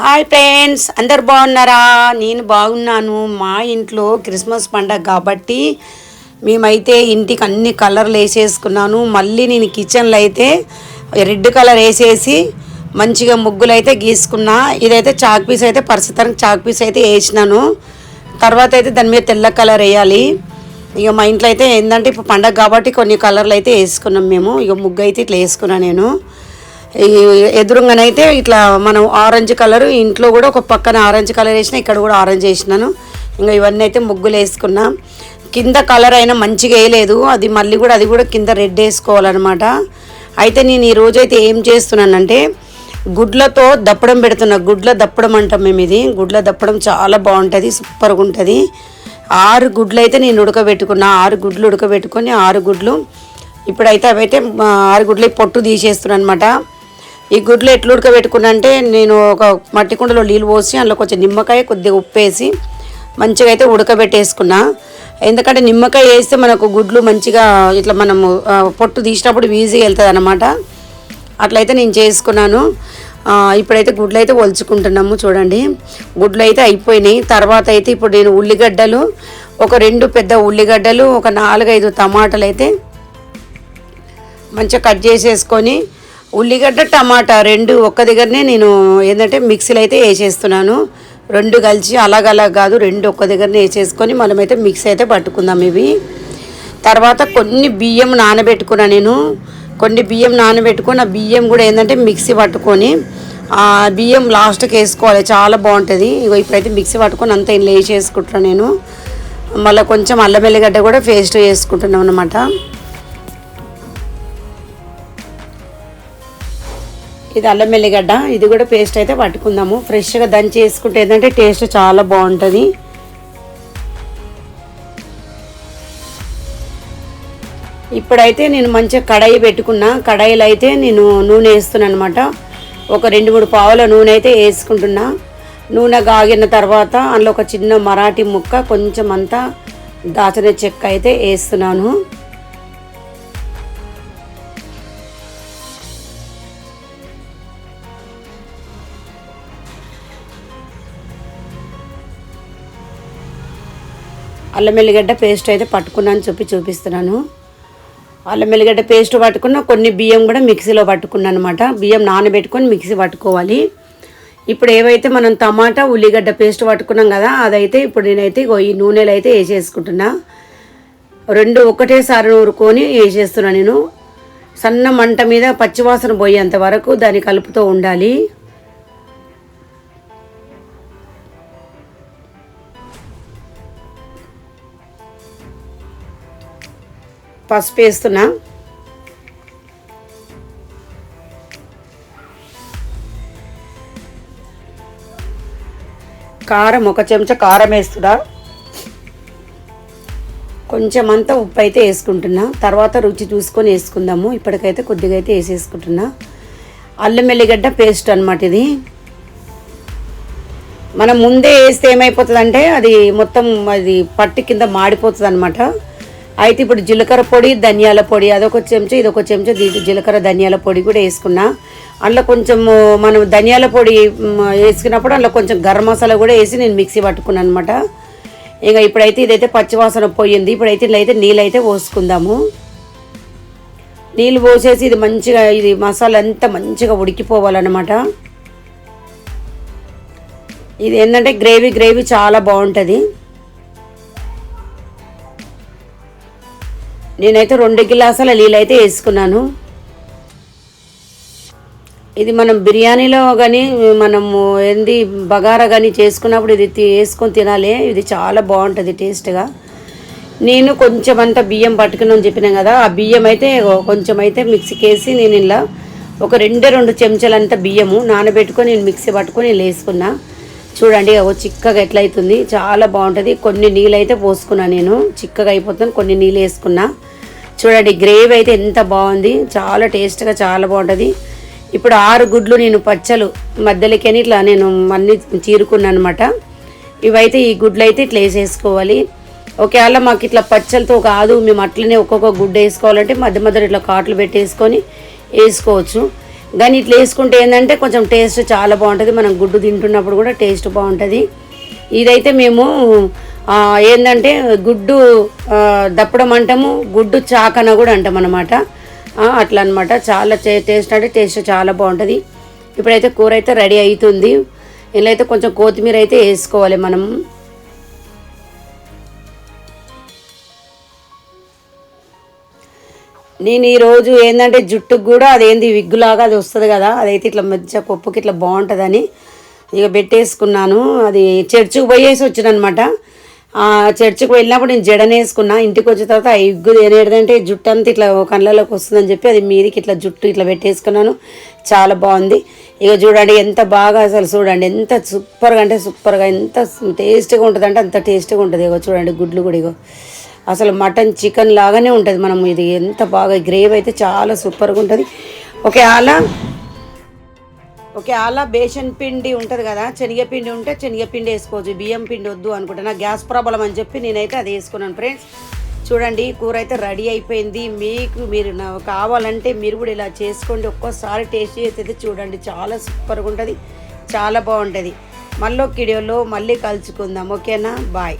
Hi friends అందరు బాగున్నారా? నేను బాగున్నాను. మా ఇంట్లో క్రిస్మస్ పండగ కాబట్టి మేమైతే ఇంటికి అన్ని కలర్లు వేసేసుకున్నాను. మళ్ళీ నేను కిచెన్లో అయితే రెడ్ కలర్ వేసేసి మంచిగా ముగ్గులు అయితే గీసుకున్నా. ఇదైతే చాక్ పీస్ అయితే పరిస్థితానికి చాక్ పీస్ అయితే వేసినాను. తర్వాత అయితే దాని మీద తెల్ల కలర్ వేయాలి. ఇక మా ఇంట్లో అయితే ఏంటంటే ఇప్పుడు పండగ కాబట్టి కొన్ని కలర్లు అయితే వేసుకున్నాం మేము. ఇక ముగ్గు అయితే ఇట్లా వేసుకున్నాను నేను. ఎదురుగానైతే ఇట్లా మనం ఆరెంజ్ కలర్ ఇంట్లో కూడా ఒక పక్కన ఆరెంజ్ కలర్ వేసిన ఇక్కడ కూడా ఆరెంజ్ వేసినాను. ఇంకా ఇవన్నీ అయితే ముగ్గులు వేసుకున్నా. కింద కలర్ అయినా మంచిగా వేయలేదు. అది మళ్ళీ కూడా అది కూడా కింద రెడ్ వేసుకోవాలన్నమాట. అయితే నేను ఈ రోజు అయితే ఏం చేస్తున్నానంటే గుడ్లతో దప్పడం పెడుతున్నా. గుడ్ల దప్పడం అంటాం మేము ఇది. గుడ్ల దప్పడం చాలా బాగుంటుంది సూపర్గా ఉంటుంది ఆరు గుడ్లు అయితే నేను ఉడకబెట్టుకున్నా. ఆరు గుడ్లు ఉడకబెట్టుకొని ఆరు గుడ్లు. ఇప్పుడైతే అవైతే ఆరు గుడ్లు పొట్టు తీసేస్తున్నాను అనమాట ఈ గుడ్లు ఎట్లు ఉడకబెట్టుకున్నా అంటే నేను ఒక మట్టి కుండలో నీళ్ళు పోసి అందులో కొంచెం నిమ్మకాయ కొద్దిగా ఉప్పు వేసి మంచిగా అయితే ఉడకబెట్టేసుకున్నా. ఎందుకంటే నిమ్మకాయ వేస్తే మనకు గుడ్లు మంచిగా ఇట్లా మనము పొట్టు తీసినప్పుడు ఈజీగా వెళ్తుంది అనమాట అట్లయితే నేను చేసుకున్నాను. ఇప్పుడైతే గుడ్లు అయితే ఒలుచుకుంటున్నాము చూడండి. గుడ్లు అయితే అయిపోయినాయి. తర్వాత అయితే ఇప్పుడు నేను ఉల్లిగడ్డలు ఒక రెండు పెద్ద ఉల్లిగడ్డలు ఒక నాలుగైదు టమాటాలు అయితే మంచిగా కట్ చేసేసుకొని ఉల్లిగడ్డ టమాటా రెండు ఒక్క దగ్గరనే నేను ఏంటంటే మిక్సీలో అయితే వేసేస్తున్నాను. రెండు కలిసి అలాగలా కాదు రెండు ఒక్క దగ్గరనే వేసేసుకొని మనమైతే మిక్సీ అయితే పట్టుకుందాం ఇవి. తర్వాత కొన్ని బియ్యం నానబెట్టుకున్నా నేను. కొన్ని బియ్యం నానబెట్టుకొని ఆ బియ్యం కూడా ఏంటంటే మిక్సీ పట్టుకొని ఆ బియ్యం లాస్ట్కి వేసుకోవాలి. చాలా బాగుంటుంది. ఇగో ఇప్పుడైతే మిక్సీ పట్టుకొని అంతా ఇంట్లో వేసేసుకుంటున్నాను నేను. మళ్ళీ కొంచెం అల్లం ఎల్లిగడ్డ కూడా పేస్ట్ వేసుకుంటున్నాం అనమాట ఇది అల్లం వెల్లిగడ్డ ఇది కూడా పేస్ట్ అయితే పట్టుకుందాము. ఫ్రెష్గా దంచి వేసుకుంటే ఏంటంటే టేస్ట్ చాలా బాగుంటుంది. ఇప్పుడైతే నేను మంచిగా కడాయి పెట్టుకున్నా. కడాయిలో అయితే నేను నూనె వేస్తున్నాను అనమాట ఒక రెండు మూడు పావుల నూనె అయితే వేసుకుంటున్నా. నూనె కాగిన తర్వాత అందులో ఒక చిన్న మరాఠీ ముక్క కొంచెం అంతా దాచిన చెక్క అయితే వేస్తున్నాను. అల్లం వెల్లిగడ్డ పేస్ట్ అయితే పట్టుకున్నాను చెప్పి చూపిస్తున్నాను. అల్లం వెల్లిగడ్డ పేస్ట్ పట్టుకున్న కొన్ని బియ్యం కూడా మిక్సీలో పట్టుకున్నాను అనమాట బియ్యం నానబెట్టుకొని మిక్సీ పట్టుకోవాలి. ఇప్పుడు ఏవైతే మనం టమాటా ఉల్లిగడ్డ పేస్ట్ పట్టుకున్నాం కదా అదైతే ఇప్పుడు నేనైతే ఈ నూనెలో అయితే వేసేసుకుంటున్నా. రెండు ఒకటేసారి నూరుకొని వేసేస్తున్నా నేను. సన్న మంట మీద పచ్చివాసన పోయేంత వరకు దాన్ని కలుపుతూ ఉండాలి. పసుపు వేస్తున్నా. కారం ఒక చెంచా కారం వేస్తున్నా. కొంచెం అంతా ఉప్పు అయితే వేసుకుంటున్నా. తర్వాత రుచి చూసుకొని వేసుకుందాము. ఇప్పటికైతే కొద్దిగా అయితే వేసేసుకుంటున్నా. అల్లం వెల్లిగడ్డ పేస్ట్ అనమాట ఇది. మనం ముందే వేస్తే ఏమైపోతుందంటే అది మొత్తం అది పట్టి కింద మాడిపోతుంది అనమాట అయితే ఇప్పుడు జీలకర్ర పొడి ధనియాల పొడి అదొక చెంచా ఇదొక చెంచా దీ- జీలకర్ర ధనియాల పొడి కూడా వేసుకున్నా. అందులో కొంచెం మనం ధనియాల పొడి వేసుకున్నప్పుడు అందులో కొంచెం గరం మసాలా కూడా వేసి నేను మిక్సీ పట్టుకున్నాను అనమాట ఇక ఇప్పుడైతే ఇదైతే పచ్చివాసన పోయింది. ఇప్పుడైతే ఇలా అయితే నీళ్ళు అయితే పోసుకుందాము. నీళ్ళు పోసేసి ఇది మంచిగా ఇది మసాలా అంతా మంచిగా ఉడికిపోవాలన్నమాట. ఇది ఏంటంటే గ్రేవీ గ్రేవీ చాలా బాగుంటుంది. నేనైతే రెండు గిలాసాల నీళ్ళు అయితే వేసుకున్నాను. ఇది మనం బిర్యానీలో కానీ మనము ఏంది బగారా కానీ చేసుకున్నప్పుడు ఇది వేసుకొని తినాలి. ఇది చాలా బాగుంటుంది టేస్ట్గా. నేను కొంచెం అంత బియ్యం పట్టుకున్నాను చెప్పినాం కదా ఆ బియ్యం అయితే కొంచెం అయితే మిక్సీకి వేసి నేను ఇలా ఒక రెండే రెండు చెంచాలంత బియ్యము నానబెట్టుకొని నేను మిక్సీ పట్టుకొని వేసుకున్నా. చూడండి ఓ చిక్కగా ఎట్లయితుంది. చాలా బాగుంటుంది. కొన్ని నీళ్ళు అయితే పోసుకున్నా నేను. చిక్కగా అయిపోతుంది. కొన్ని నీళ్ళు వేసుకున్నా. చూడండి గ్రేవీ అయితే ఎంత బాగుంది. చాలా టేస్ట్గా చాలా బాగుంటుంది. ఇప్పుడు ఆరు గుడ్లు నేను పచ్చలు మధ్యలోకి ఇట్లా నేను అన్ని చీరుకున్నాను అనమాట ఇవైతే ఈ గుడ్లు అయితే ఇట్లా వేసేసుకోవాలి. ఒకవేళ మాకు ఇట్లా పచ్చలతో కాదు మేము అట్లనే ఒక్కొక్క గుడ్డ వేసుకోవాలంటే మధ్య మధ్యలో ఇట్లా కాట్లు పెట్టేసుకొని వేసుకోవచ్చు. కానీ ఇట్లా వేసుకుంటే ఏంటంటే కొంచెం టేస్ట్ చాలా బాగుంటుంది. మనం గుడ్డు తింటున్నప్పుడు కూడా టేస్ట్ బాగుంటుంది. ఇదైతే మేము ఏంటంటే గుడ్డు దప్పడం అంటాము గుడ్డు చాకన కూడా అంటాం అనమాట అట్లా అనమాట చాలా టేస్ట్ అంటే టేస్ట్ చాలా బాగుంటుంది. ఇప్పుడైతే కూర అయితే రెడీ అవుతుంది ఇలా అయితే కొంచెం కొత్తిమీర అయితే వేసుకోవాలి మనం. నేను ఈరోజు ఏంటంటే జుట్టుకు కూడా అదేంది విగ్గులాగా అది వస్తుంది కదా అదైతే ఇట్లా మధ్య కొప్పుకి ఇట్లా బాగుంటుందని ఇక పెట్టేసుకున్నాను. అది చర్చికి పోయేసి వచ్చిన అనమాట చర్చికి వెళ్ళినప్పుడు నేను జడనేసుకున్నా ఇంటికి వచ్చిన తర్వాత ఆ విగ్గు జుట్టు అంతా ఇట్లా కళ్ళలోకి వస్తుందని చెప్పి అది మీదికి ఇట్లా జుట్టు ఇట్లా పెట్టేసుకున్నాను. చాలా బాగుంది. ఇక చూడండి ఎంత బాగా అసలు చూడండి. ఎంత సూపర్గా అంటే సూపర్గా ఎంత టేస్ట్గా ఉంటుంది అంటే అంత టేస్ట్గా ఉంటుంది. ఇగో చూడండి గుడ్లు కూడా ఇగో. అసలు మటన్ చికెన్ లాగానే ఉంటుంది. మనం ఇది ఎంత బాగా గ్రేవీ అయితే చాలా సూపర్గా ఉంటుంది. ఓకే అలా ఓకే అలా బేషన్ పిండి ఉంటుంది కదా శనగపిండి ఉంటే శనగపిండి వేసుకోవచ్చు బియ్యం పిండి వద్దు అనుకుంటున్నా గ్యాస్ ప్రాబ్లం అని చెప్పి నేనైతే అది వేసుకున్నాను ఫ్రెండ్స్. చూడండి కూర అయితే రెడీ అయిపోయింది. మీకు మీరు కావాలంటే మీరు కూడా ఇలా చేసుకోండి. ఒక్కోసారి టేస్ట్ చేసి చూడండి చాలా సూపర్గా ఉంటుంది చాలా బాగుంటుంది. మళ్ళీ వీడియోలో మళ్ళీ కలుసుకుందాం. ఓకేనా? బాయ్.